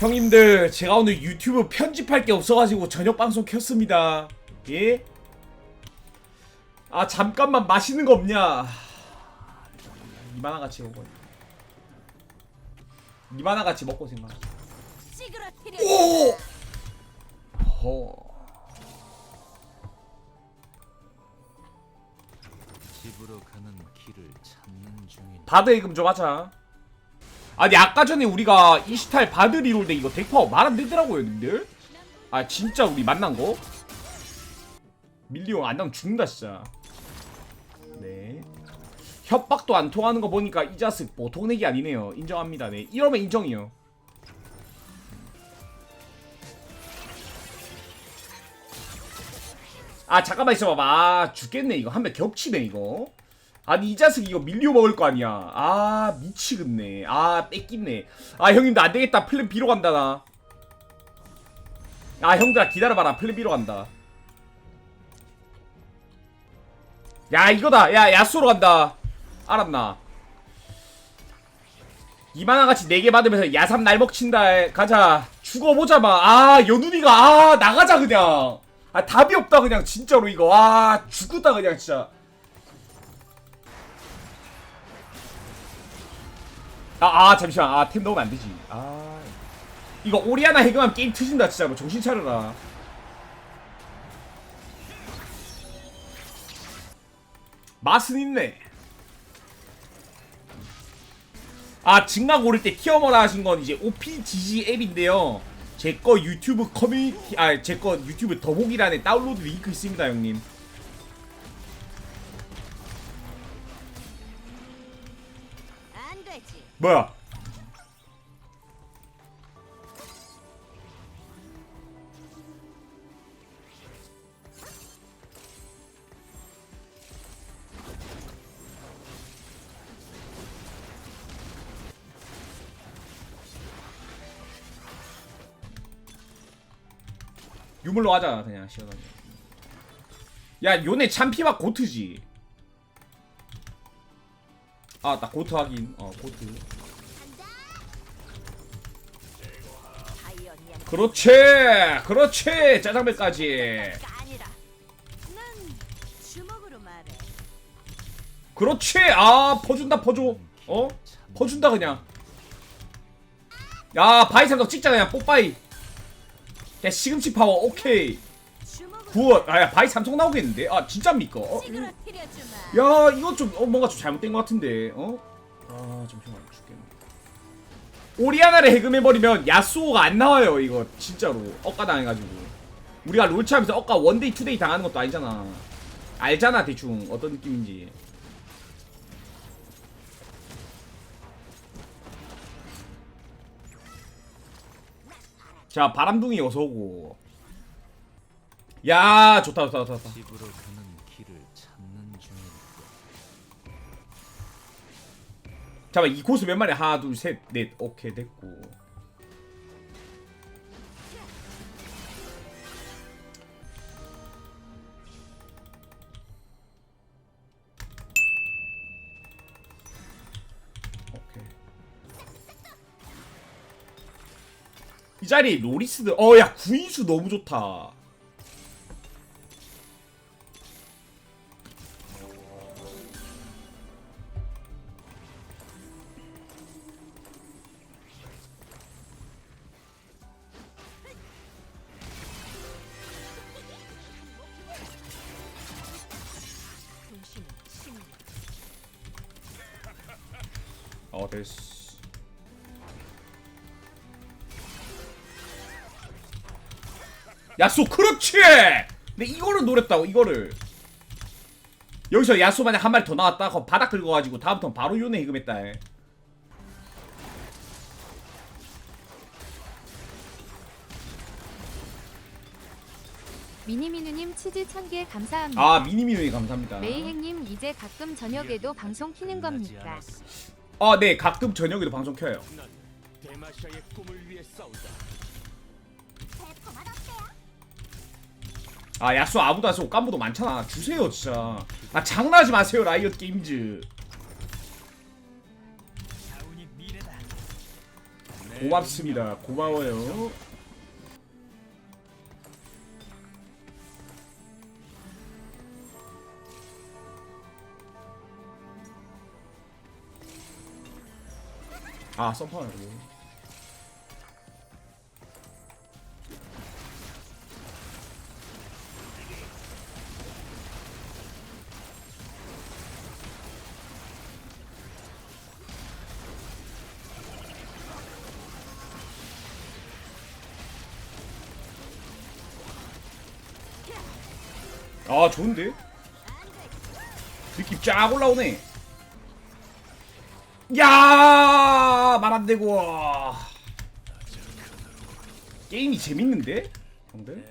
형님들 제가 오늘 유튜브 편집할 게 없어가지고 저녁 방송 켰습니다 예? 아 잠깐만 맛있는 거 없냐 이만한 같이 먹어 이만한 같이 먹고 생각. 오! 허. 집으로 가는 길을 찾는 중인 바드 예금 좀 하자 아니 아까 전에 우리가 이시탈 바드 리롤 때 이거 덱파워 말 안 되더라고요 님들. 아 진짜 우리 만난 거? 밀리 형안 나면 죽는다 진짜. 네. 협박도 안 통하는 거 보니까 이 자식 보통 내기 아니네요. 인정합니다. 네 이러면 인정이요. 아 잠깐만 있어봐봐. 아 죽겠네. 이거 한 명 겹치네 이거 아니 이 자식 이거 밀리오 먹을 거 아니야. 아 미치겠네. 아 뺏겼네. 아 형님 나 안되겠다. 플랜 B로 간다 나 아 형들아 기다려봐라. 플랜 B로 간다. 야 이거다. 야 야쏘로 간다. 알았나? 이만한같이 4개 받으면서 야삼 날 먹친다. 가자. 죽어보자 마 아 연훈이가. 아 나가자 그냥. 아 답이 없다 그냥. 진짜로 이거. 아 죽었다 그냥 진짜 아, 아 잠시만. 아 템 넣으면 안 되지. 아. 이거 오리아나 해금하면 게임 터진다 진짜. 뭐 정신 차려라. 맛은 있네. 아 증강 오를 때 키어머라 하신 건 이제 OPGG 앱인데요. 제 거 유튜브 커뮤니티 아 제 거 유튜브 더보기란에 다운로드 링크 있습니다 형님 뭐야? 유물로 하자 그냥 시원하게. 야 요네 참피막 고트지 아 나 고트 하긴 어 고트. 그렇지! 그렇지! 짜장면까지. 그렇지! 아 퍼준다 퍼줘. 어? 퍼준다 그냥. 야 바이삼덕 찍자 그냥. 뽀빠이. 야 시금치 파워 오케이 구워 아야 바이 삼성 나오겠는데? 아 진짜입니까? 어? 야 이거 좀 어, 뭔가 좀 잘못된 것 같은데 어? 아 잠시만 죽겠네 오리아나를 해금해버리면 야스오가 안 나와요 이거. 진짜로. 억까 당해가지고. 우리가 롤차하면서 억까 원데이 투데이 당하는 것도 아니잖아. 알잖아 대충. 어떤 느낌인지. 자 바람둥이 어서오고 야 좋다 좋다 좋다 좋다. 집으로 가는 길을 찾는 중인 잠깐 이 코스 몇 마리? 하나 둘셋 넷. 오케이 됐고. 오케이. 이 자리 로리스드. 어야 구인수 너무 좋다 어 됐어 야쏘 그렇지 근데 이거를 노렸다고 이거를 여기서 야쏘 만약 한 마리 더 나왔다 그럼 바닥 긁어가지고 다음부터 바로 요네 해금했다 해. 미니미누님 치즈 1000개 감사합니다. 아 미니미누이 감사합니다 메이행님 이제 가끔 저녁에도 방송 키는 겁니까? 않았어. 아네 가끔 저녁에도 방송 켜요 난 대마시아의 꿈을 위해 싸운다. 아 야쏘 아무도 안 쓰고 깐부도 많잖아 주세요 진짜 아 장난하지 마세요 라이엇 게임즈. 고맙습니다. 고마워요. 아, 썸파라고. 아, 좋은데? 느낌 쫙 올라오네. 야, 말 안 되고. 게임이 재밌는데? 형들?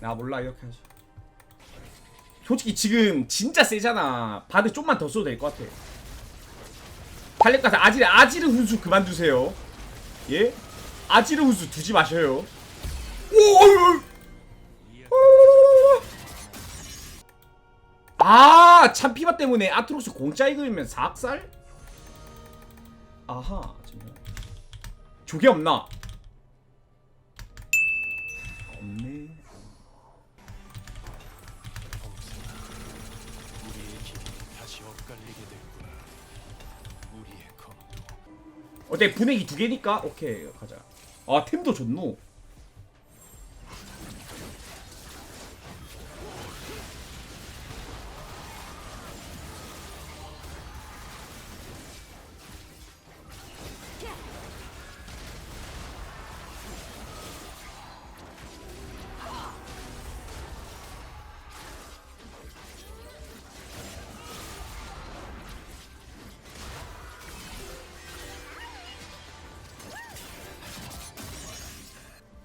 나 몰라 이렇게 하지. 솔직히 지금 진짜 세잖아. 바드 좀만 더 써도 될 것 같아. 팔렙 가서 아지르 아지르 훈수 그만두세요. 예? 아지르 훈수 두지 마셔요. 아, 참피바 때문에 아트로스 공짜 읽으면 사악살? 아하, 잠시만. 조개 없나? 없네. 어때 분해기 두 개니까 오케이 가자. 아 템도 좋노.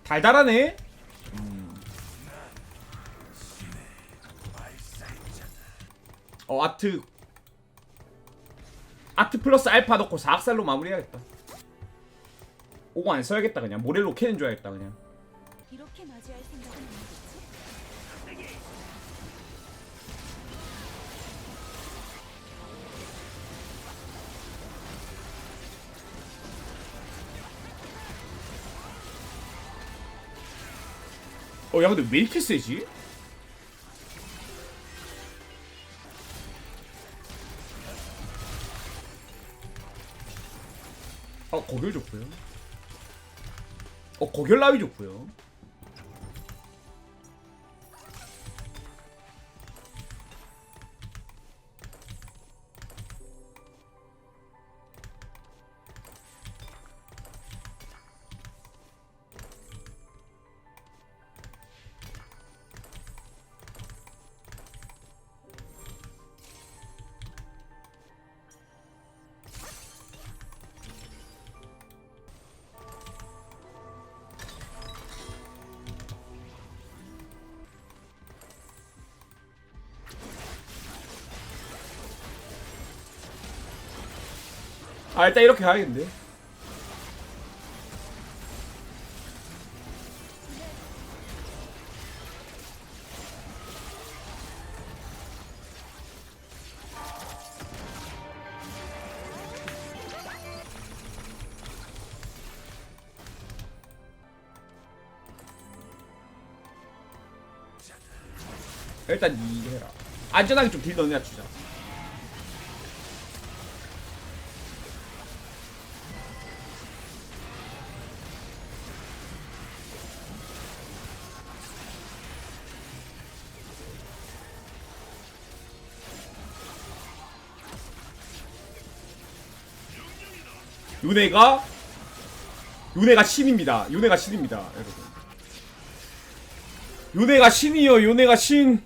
달달하네. 어 아트 아트 플러스 알파 넣고 4악살로 마무리해야겠다. 오고 안 써야겠다 그냥 모렐로 캐는 줄 알겠다 그냥. 이렇게 맞이할 생각은 아니겠 어 야 근데 왜 이렇게 세지? 어 거결 좋고요. 어 거결 라위 좋고요. 아 일단 이렇게 가야겠는데. 일단 이 해라. 안전하게 좀 딜 넣어야 주자. 요네가 요네가 신입니다. 요네가 신입니다, 여러분. 요네가 신이요. 요네가 신.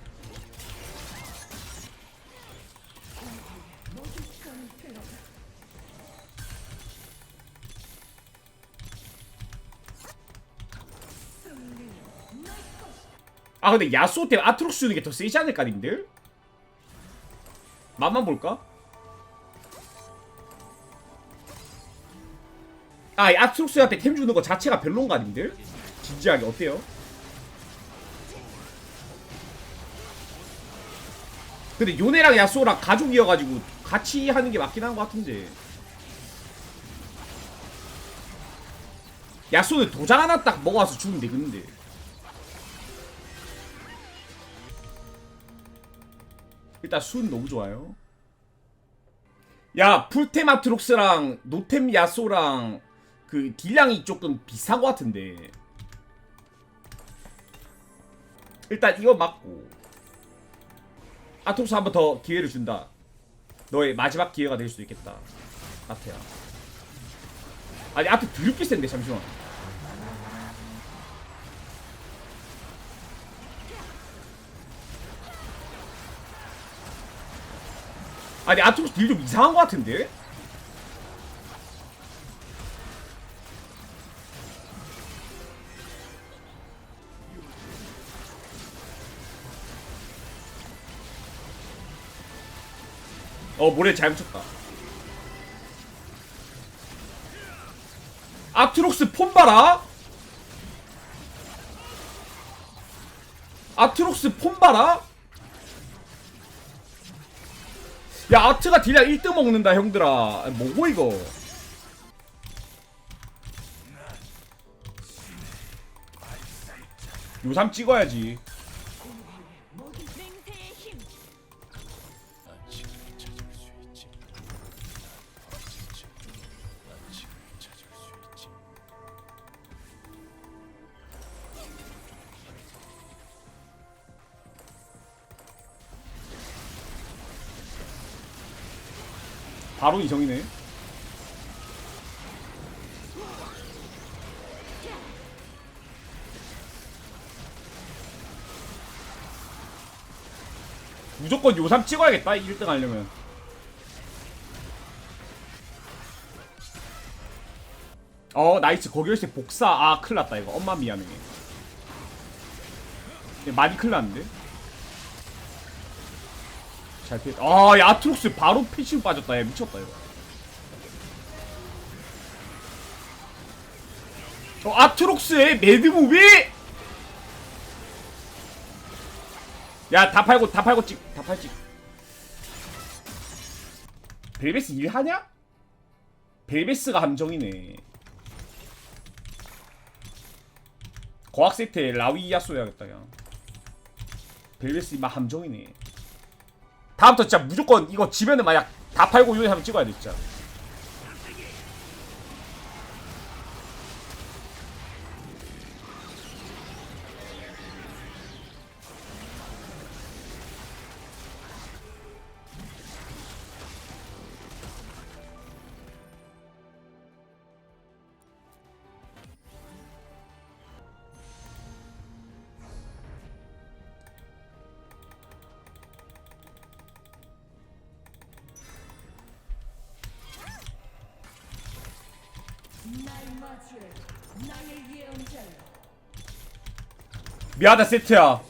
아 근데 야수호 때문에 아트록스 주는 게 더 세지 않을까 님들? 맛만 볼까? 아이 압축수한테 템 주는 거 자체가 별론 거 아닌데? 진지하게 어때요? 근데 요네랑 야스오랑 가족이어가지고 같이 하는 게 맞긴 한 것 같은데 야스오는 도장 하나 딱 먹어와서 죽으면 되겠는데 일단 순 너무 좋아요 야 풀템 아트록스랑 노템 야스오랑 그 딜량이 조금 비슷한 것 같은데. 일단 이거 맞고. 아트록스 한 번 더 기회를 준다. 너의 마지막 기회가 될 수도 있겠다. 아트야. 아니 아트 드럽게 센데 잠시만. 아니 아트록스 딜 좀 이상한 것 같은데? 어 모래 잘 붙였다. 아트록스 폰 봐라? 아트록스 폰 봐라? 야 아트가 딜량 1등 먹는다 형들아. 뭐고 이거? 요삼 찍어야지 바로 이정이네. 무조건 요삼 찍어야겠다 1등 하려면. 어 나이스. 거기열쇠 복사. 아 큰일났다 이거. 엄마 미안해. 예, 많이 큰일났는데 잘 피했다 아야 아트록스 바로 패시브 빠졌다. 야 미쳤다 이거. 어 아트록스의 매드무비! 야 다 팔고 다 팔고 찍 다 팔찍. 벨베스 일하냐? 벨베스가 함정이네. 거학 세트에 라위야소 해야겠다 그냥 벨베스 이마 함정이네 다음부터 진짜 무조건 이거 지면은 만약 다 팔고 한번 찍어야 돼 진짜 미안하다 세트야.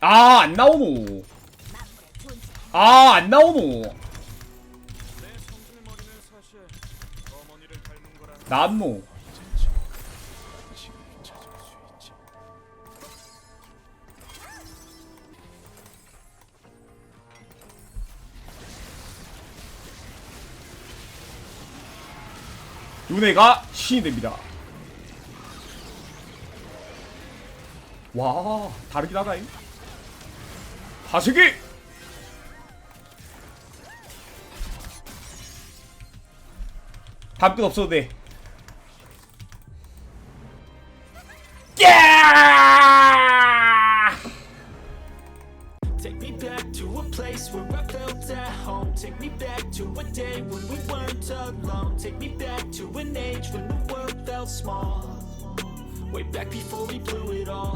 아 안 나오노. 아 안 나오노. 내 성질 머리는 사실 어머니를 닮은 거라. 나안노 요네가 신이 됩니다. 와 다르긴 하다잉. 하세기! 다음 끝 없어도 돼 small. Way back before we blew it all.